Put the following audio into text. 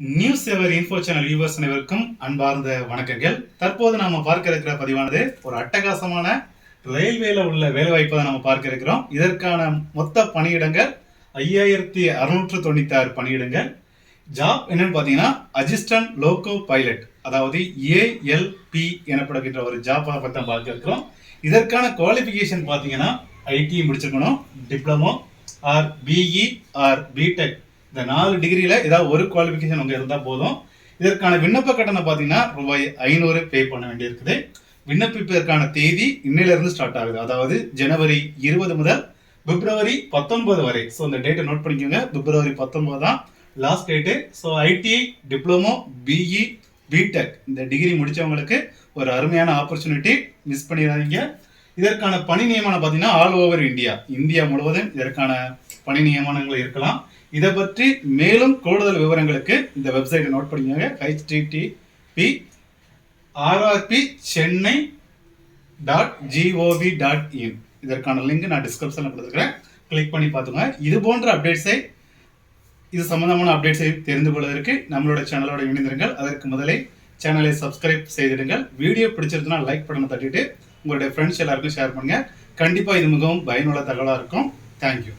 News ever info channel viewers அனைவருக்கும் அன்பார்ந்த வணக்கங்கள். தற்போது நாம பார்க்க இருக்கிற பதிவானது ஒரு அட்டகாசமான ரயில்வேல உள்ள வேலைவாய்ப்பை தான் நம்ம பார்க்க இருக்கிறோம். இதற்கான மொத்த பணியிடங்கள் ஐயாயிரத்தி அறுநூற்று தொண்ணூத்தி ஆறு பணியிடங்கள். ஜாப் என்னன்னு பார்த்தீங்கன்னா அசிஸ்டன்ட் லோகோ பைலட் அதாவது ஏஎல்பி எனப்படுகின்ற ஒரு ஜாப்பை பற்றி தான் பார்க்க இருக்கிறோம். இதற்கான குவாலிஃபிகேஷன் பார்த்தீங்கன்னா ஐடி முடிச்சிருக்கணும். Diploma or BE or BTech இந்த நாலு டிகிரியில் ஏதாவது ஒரு குவாலிஃபிகேஷன் உங்க இருந்தால் போதும். இதற்கான விண்ணப்ப கட்டணம் பார்த்தீங்கன்னா ரூபாய் ஐநூறு பே பண்ண வேண்டியிருக்குது. விண்ணப்பிப்பதற்கான தேதி இன்னிலிருந்து ஸ்டார்ட் ஆகுது. அதாவது ஜனவரி இருபது முதல் பிப்ரவரி பத்தொன்பது வரை. ஸோ அந்த டேட்டை நோட் பண்ணிக்கோங்க. பிப்ரவரி பத்தொன்பது தான் last date so ITI diploma BE BTech இந்த டிகிரி முடித்தவங்களுக்கு ஒரு அருமையான ஆப்பர்ச்சுனிட்டி மிஸ் பண்ணிடாதீங்க. இதற்கான பணி நியமனம் பார்த்தீங்கன்னா ஆல் ஓவர் இந்தியா இந்தியா முழுவதும் இதற்கான பணி நியமனங்கள் இருக்கலாம். இதை பற்றி மேலும் கூடுதல் விவரங்களுக்கு இந்த வெப்சைட்டை நோட் பண்ணிக்கோங்க. HTTP RRB Chennai dot GOV dot in இதற்கான லிங்க் நான் டிஸ்கிரிப்ஷனில் கொடுத்துருக்கிறேன். கிளிக் பண்ணி பார்த்துங்க இது போன்ற அப்டேட்ஸை இது சம்பந்தமான அப்டேட்ஸை தெரிந்து கொள்வதற்கு நம்மளோட சேனலோட இணைந்திருங்கள். அதற்கு முதலே சேனலை சப்ஸ்கிரைப் செய்திடுங்கள். வீடியோ பிடிச்சிருந்தா லைக் பட்டனை தட்டிட்டு உங்களுடைய ஃப்ரெண்ட்ஸ் எல்லாருக்கும் ஷேர் பண்ணுங்க. கண்டிப்பாக இது மிகவும் பயனுள்ள தகவலாக இருக்கும். தேங்க்யூ